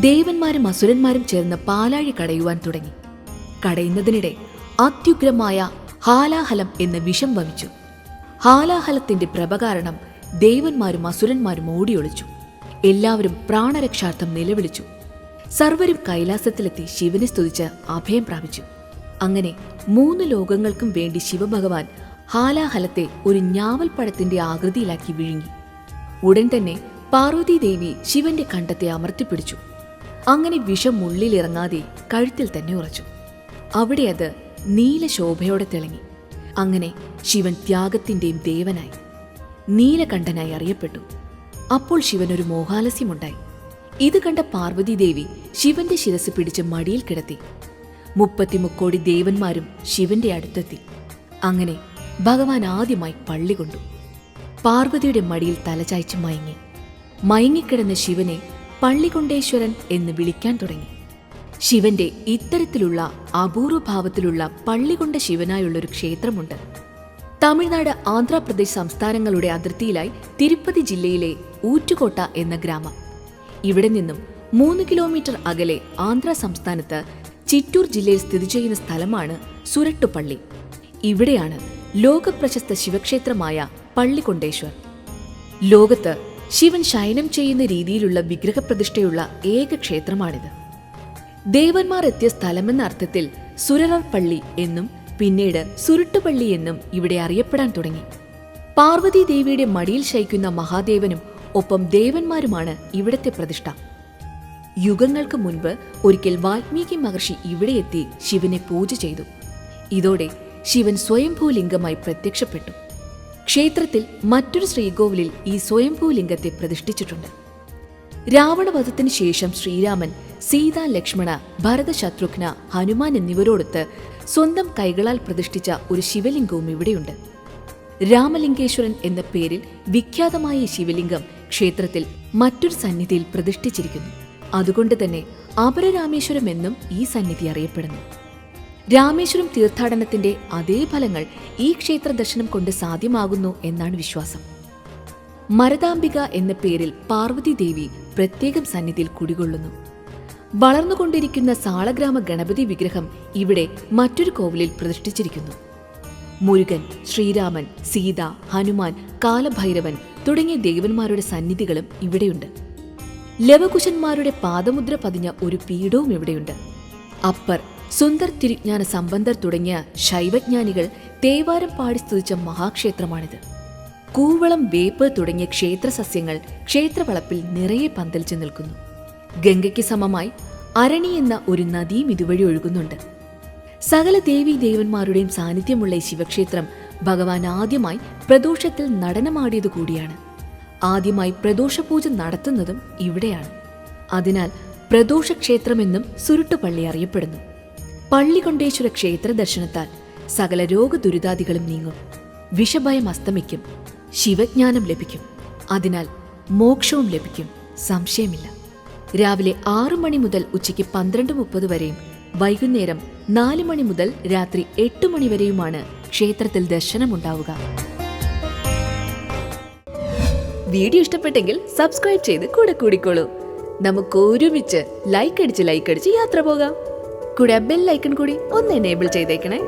ദേവന്മാരും അസുരന്മാരും ചേർന്ന് പാലാഴി കടയുവാൻ തുടങ്ങി. കടയുന്നതിനിടെ അത്യുഗ്രമായ ഹാലാഹലം എന്ന വിഷം വമിച്ചു. ഹാലാഹലത്തിന്റെ പ്രഭ കാരണം ദേവന്മാരും അസുരന്മാരും ഓടിയൊളിച്ചു. എല്ലാവരും പ്രാണരക്ഷാർത്ഥം നിലവിളിച്ചു. സർവരും കൈലാസത്തിലെത്തി ശിവനെ സ്തുതിച്ച് അഭയം പ്രാപിച്ചു. അങ്ങനെ മൂന്ന് ലോകങ്ങൾക്കും വേണ്ടി ശിവഭഗവാൻ ഹാലാഹലത്തെ ഒരു ഞാവൽപ്പഴത്തിന്റെ ആകൃതിയിലാക്കി വിഴുങ്ങി. ഉടൻ തന്നെ പാർവതീദേവി ശിവന്റെ കണ്ടത്തെ അമർത്തിപ്പിടിച്ചു. അങ്ങനെ വിഷം ഉള്ളിലിറങ്ങാതെ കഴുത്തിൽ തന്നെ ഉറച്ചു. അവിടെ അത് നീലശോഭയോടെ തിളങ്ങി അങ്ങനെ ശിവൻ ത്യാഗത്തിന്റെയും ദേവനായി നീലകണ്ഠനായി അറിയപ്പെട്ടു. അപ്പോൾ ശിവൻ ഒരു മോഹാലസ്യമുണ്ടായി. ഇത് കണ്ട പാർവതി ദേവി ശിവന്റെ ശിരസ് പിടിച്ച് മടിയിൽ കിടത്തി. മുപ്പത്തിമുക്കോടി ദേവന്മാരും ശിവന്റെ അടുത്തെത്തി. അങ്ങനെ ഭഗവാൻ ആദ്യമായി പള്ളി കൊണ്ടു. പാർവതിയുടെ മടിയിൽ തലചായ്ച്ച് മയങ്ങി. മയങ്ങിക്കിടന്ന ശിവനെ പള്ളികൊണ്ടേശ്വരൻ എന്ന് വിളിക്കാൻ തുടങ്ങി. ശിവന്റെ ഇത്തരത്തിലുള്ള അപൂർവഭാവത്തിലുള്ള പള്ളികൊണ്ട ശിവനായുള്ളൊരു ക്ഷേത്രമുണ്ട്. തമിഴ്നാട് ആന്ധ്രാപ്രദേശ് സംസ്ഥാനങ്ങളുടെ അതിർത്തിയിലായി തിരുപ്പതി ജില്ലയിലെ ഊറ്റുകോട്ട എന്ന ഗ്രാമം. ഇവിടെ നിന്നും മൂന്ന് കിലോമീറ്റർ അകലെ ആന്ധ്ര സംസ്ഥാനത്ത് ചിറ്റൂർ ജില്ലയിൽ സ്ഥിതി ചെയ്യുന്ന സ്ഥലമാണ് സുരട്ടുപള്ളി. ഇവിടെയാണ് ലോകപ്രശസ്ത ശിവക്ഷേത്രമായ പള്ളികൊണ്ടേശ്വർ. ലോകത്ത് ശിവൻ ശയനം ചെയ്യുന്ന രീതിയിലുള്ള വിഗ്രഹപ്രതിഷ്ഠയുള്ള ഏക ക്ഷേത്രമാണിത്. ദേവന്മാർ എത്തിയ സ്ഥലമെന്ന അർത്ഥത്തിൽ സുരറർ പള്ളി എന്നും പിന്നീട് സുരുട്ടുപള്ളി എന്നും ഇവിടെ അറിയപ്പെടാൻ തുടങ്ങി. പാർവതി ദേവിയുടെ മടിയിൽ ശയിക്കുന്ന മഹാദേവനും ഒപ്പം ദേവന്മാരുമാണ് ഇവിടത്തെ പ്രതിഷ്ഠ. യുഗങ്ങൾക്ക് മുൻപ് ഒരിക്കൽ വാൽമീകി മഹർഷി ഇവിടെ എത്തി ശിവനെ പൂജ ചെയ്തു. ഇതോടെ ശിവൻ സ്വയംഭൂലിംഗമായി പ്രത്യക്ഷപ്പെട്ടു. ക്ഷേത്രത്തിൽ മറ്റൊരു ശ്രീകോവിലിൽ ഈ സ്വയംഭൂലിംഗത്തെ പ്രതിഷ്ഠിച്ചിട്ടുണ്ട്. രാവണവധത്തിന് ശേഷം ശ്രീരാമൻ സീത ലക്ഷ്മണ ഭരതശത്രുഘ്ന ഹനുമാൻ എന്നിവരോടൊത്ത് സ്വന്തം കൈകളാൽ പ്രതിഷ്ഠിച്ച ഒരു ശിവലിംഗവും ഇവിടെയുണ്ട്. രാമലിംഗേശ്വരൻ എന്ന പേരിൽ വിഖ്യാതമായ ഈ ശിവലിംഗം ക്ഷേത്രത്തിൽ മറ്റൊരു സന്നിധിയിൽ പ്രതിഷ്ഠിച്ചിരിക്കുന്നു. അതുകൊണ്ട് തന്നെ അപരരാമേശ്വരം എന്നും ഈ സന്നിധി അറിയപ്പെടുന്നു. രാമേശ്വരം തീർത്ഥാടനത്തിന്റെ അതേ ഫലങ്ങൾ ഈ ക്ഷേത്ര ദർശനം കൊണ്ട് സാധ്യമാകുന്നു എന്നാണ് വിശ്വാസം. മരതാംബിക എന്ന പേരിൽ പാർവതി ദേവി പ്രത്യേകം സന്നിധിയിൽ കുടികൊള്ളുന്നു. വളർന്നുകൊണ്ടിരിക്കുന്ന സാളഗ്രാമ ഗണപതി വിഗ്രഹം ഇവിടെ മറ്റൊരു കോവിലിൽ പ്രതിഷ്ഠിച്ചിരിക്കുന്നു. മുരുകൻ ശ്രീരാമൻ സീത ഹനുമാൻ കാലഭൈരവൻ തുടങ്ങിയ ദേവന്മാരുടെ സന്നിധികളും ഇവിടെയുണ്ട്. ലവകുശന്മാരുടെ പാദമുദ്ര പതിഞ്ഞ ഒരു പീഠവും ഇവിടെയുണ്ട്. അപ്പർ സുന്ദർ തിരുജ്ഞാന സംബന്ധർ തുടങ്ങിയ ശൈവജ്ഞാനികൾ തേവാരം പാടി സ്തുതിച്ച മഹാക്ഷേത്രമാണിത്. കൂവളം വേപ്പ് തുടങ്ങിയ ക്ഷേത്ര സസ്യങ്ങൾ ക്ഷേത്രവളപ്പിൽ നിറയെ പന്തലിച്ചു നിൽക്കുന്നു. ഗംഗയ്ക്ക് സമമായി അരണി എന്ന ഒരു നദിയും ഇതുവഴി ഒഴുകുന്നുണ്ട്. സകല ദേവീ ദേവന്മാരുടെയും സാന്നിധ്യമുള്ള ഈ ശിവക്ഷേത്രം ഭഗവാൻ ആദ്യമായി പ്രദോഷത്തിൽ നടനമാടിയത് കൂടിയാണ്. ആദ്യമായി പ്രദോഷപൂജ നടത്തുന്നതും ഇവിടെയാണ്. അതിനാൽ പ്രദോഷക്ഷേത്രമെന്നും സുരുട്ടുപള്ളി അറിയപ്പെടുന്നു. പള്ളികൊണ്ടേശ്വര ക്ഷേത്ര ദർശനത്താൽ സകല രോഗദുരിതാദികളും നീങ്ങും. വിഷഭയം അസ്തമിക്കും. ശിവജ്ഞാനം ലഭിക്കും. അതിനാൽ മോക്ഷവും ലഭിക്കും. സംശയമില്ല. രാവിലെ ആറു മണി മുതൽ ഉച്ചയ്ക്ക് പന്ത്രണ്ട് മുപ്പത് വരെയും വൈകുന്നേരം നാല് മണി മുതൽ രാത്രി എട്ട് മണി വരെയുമാണ് ക്ഷേത്രത്തിൽ ദർശനമുണ്ടാവുക. വീഡിയോ ഇഷ്ടപ്പെട്ടെങ്കിൽ സബ്സ്ക്രൈബ് ചെയ്ത് കൂടെ കൂടിക്കോളൂ. നമുക്ക് ഒരുമിച്ച് ലൈക്ക് അടിച്ച് ലൈക്ക് അടിച്ച് യാത്ര പോകാം. കൂടെ ബെൽ ഐക്കൺ കൂടി ഒന്ന് എനേബിൾ ചെയ്തേക്കണേ.